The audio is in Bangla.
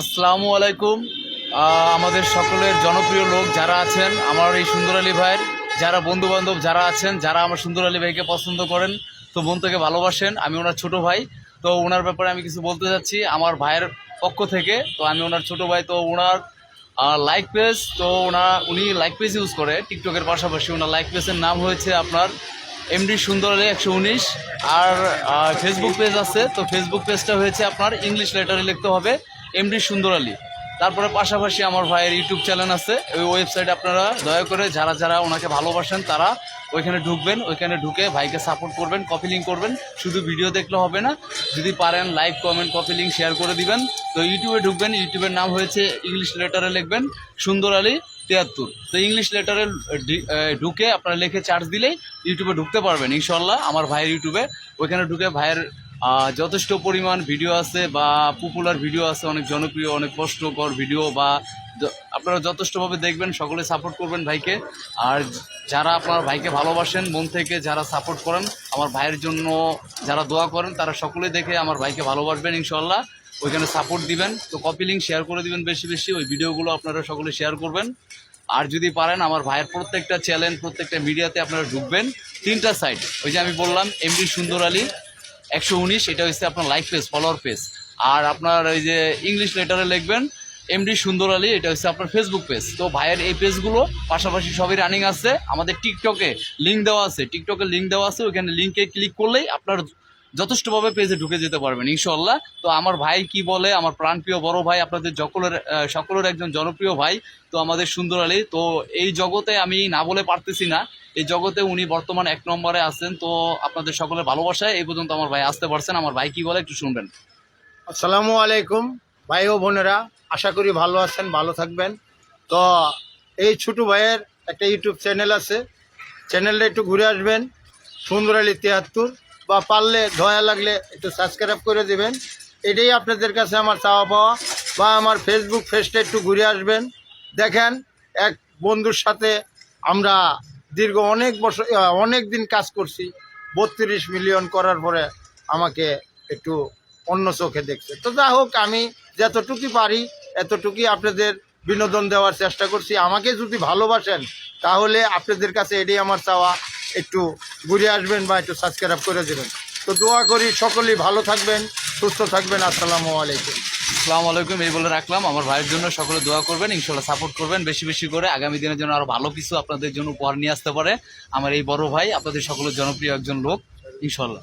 আসসালামু আলাইকুম। আমাদের সকলের জনপ্রিয় লোক যারা আছেন, আমার এই সুন্দর আলী ভাইয়ের, যারা বন্ধু বান্ধব যারা আছেন, যারা আমার সুন্দর আলী ভাইকে পছন্দ করেন, তো বোন থেকে ভালোবাসেন, আমি ওনার ছোট ভাই, তো ওনার ব্যাপারে আমি কিছু বলতে যাচ্ছি। আমার ভাইয়ের পক্ষ থেকে, তো আমি ওনার ছোট ভাই, তো ওনার লাইক পেজ তো ওনার উনি লাইক পেজ ইউজ করে টিকটকের পাশাপাশি ওনার লাইক পেজের নাম হয়েছে আপনার এমডি সুন্দর একশো উনিশ আর ফেসবুক পেজ আছে। তো ফেসবুক পেজটা হয়েছে আপনার ইংলিশ লেটারে লিখতে হবে এমডি সুন্দর আলী তারপরে পাশাপাশি আমার ভাইয়ের ইউটিউব চ্যানেল আছে। ওই ওয়েবসাইটে আপনারা দয়া করে যারা যারা ওনাকে ভালোবাসেন, তারা ওইখানে ঢুকবেন। ওইখানে ঢুকে ভাইকে সাপোর্ট করবেন কপি লিঙ্ক করবেন। শুধু ভিডিও দেখলে হবে না, যদি পারেন like comment copy link share করে দিবেন। তো ইউটিউবে ঢুকবেন। ইউটিউবের নাম হয়েছে ইংলিশ লেটারে লিখবেন সুন্দর আলী তিয়াত্তর। তো ইংলিশ লেটারে ঢুকে আপনারা লিখে চার্জ দিলেই ইউটিউবে ঢুকতে পারবেন ইনশাল্লাহ আমার ভাইয়ের ইউটিউবে ওইখানে ঢুকে ভাইয়ের যথেষ্ট পরিমাণ ভিডিও আছে বা পপুলার ভিডিও আছে, অনেক জনপ্রিয়, অনেক কষ্টকর ভিডিও বা আপনারা যথেষ্টভাবে দেখবেন, সকলে সাপোর্ট করবেন ভাইকে। আর যারা আপনার ভাইকে ভালোবাসেন, মন থেকে যারা সাপোর্ট করেন, আমার ভাইয়ের জন্য যারা দোয়া করেন, তারা সকলে দেখে আমার ভাইকে ভালোবাসবেন ইনশাল্লাহ ওইখানে সাপোর্ট দিবেন, তো কপি লিঙ্ক শেয়ার করে দিবেন বেশি বেশি, ওই ভিডিওগুলো আপনারা সকলে শেয়ার করবেন। আর যদি পারেন, আমার ভাইয়ের প্রত্যেকটা চ্যানেল প্রত্যেকটা মিডিয়াতে আপনারা ঢুকবেন। তিনটা সাইড ওই যে আমি বললাম এমডি সুন্দর আলী, একশো উনিশ, এটা হচ্ছে আপনার লাইক পেজ ফলোয়ার পেজ আর আপনার ওই যে ইংলিশ লেটারে লিখবেন এমডি সুন্দর আলী, এটা হচ্ছে আপনার ফেসবুক পেজ তো ভাইয়ের এই পেজগুলো পাশাপাশি সবই রানিং আছে। আমাদের টিকটকে লিঙ্ক দেওয়া আছে টিকটকে লিঙ্ক দেওয়া আছে, ওইখানে লিঙ্কে ক্লিক করলেই আপনার যথেষ্টভাবে পেজে ঢুকে যেতে পারবেন ইনশাল্লাহ তো আমার ভাই কি বলে? আমার প্রাণপ্রিয় বড় ভাই, আপনাদের সকলের সকলের একজন জনপ্রিয় ভাই, তো আমাদের সুন্দর আলী। তো এই জগতে আমি না বলে পারতেছি না। এই জগতে উনি বর্তমান এক নম্বরে আছেন, তো আপনাদের সকলের ভালোবাসায় এই পর্যন্ত আমার ভাই আসতে পারছেন। আমার ভাই কি বলে একটু শুনবেন। আসসালামু আলাইকুম, ভাই ও বোনেরা, আশা করি ভালো আছেন, ভালো থাকবেন। তো এই ছোট ভাইয়ের একটা ইউটিউব চ্যানেল আছে। চ্যানেলটা একটু ঘুরে আসবেন, সুন্দর আলী তিয়াত্তর। বা পারলে, দয়া লাগলে একটু সাবস্ক্রাইব করে দেবেন। এটাই আপনাদের কাছে আমার চাওয়া পাওয়া। বা আমার ফেসবুক পেজটা একটু ঘুরে আসবেন। দেখেন, এক বন্ধুর সাথে আমরা দীর্ঘ অনেক বছর অনেক দিন কাজ করছি। বত্রিশ মিলিয়ন করার পরে আমাকে একটু অন্য চোখে দেখছে। তো যা হোক, আমি যতটুকু পারি, এতটুকুই আপনাদের বিনোদন দেওয়ার চেষ্টা করছি। আমাকে যদি ভালোবাসেন, তাহলে আপনাদের কাছে এটাই আমার চাওয়া। একটু ঘুরে আসবেন বা একটু সাবস্ক্রাইব করে দেবেন। তো দোয়া করি সকলেই ভালো থাকবেন, সুস্থ থাকবেন। আসসালামু আলাইকুম। আসসালামু আলাইকুম, এই বলে রাখলাম। আমার ভাইয়ের জন্য সকলে দোয়া করবেন ইনশাল্লাহ সাপোর্ট করবেন। বেশি বেশি করে আগামী দিনের জন্য আরও ভালো কিছু আপনাদের জন্য উপহার নিয়ে আসতে পারে। আমার এই বড় ভাই আপনাদের সকলের জনপ্রিয় একজন লোক ইনশাল্লাহ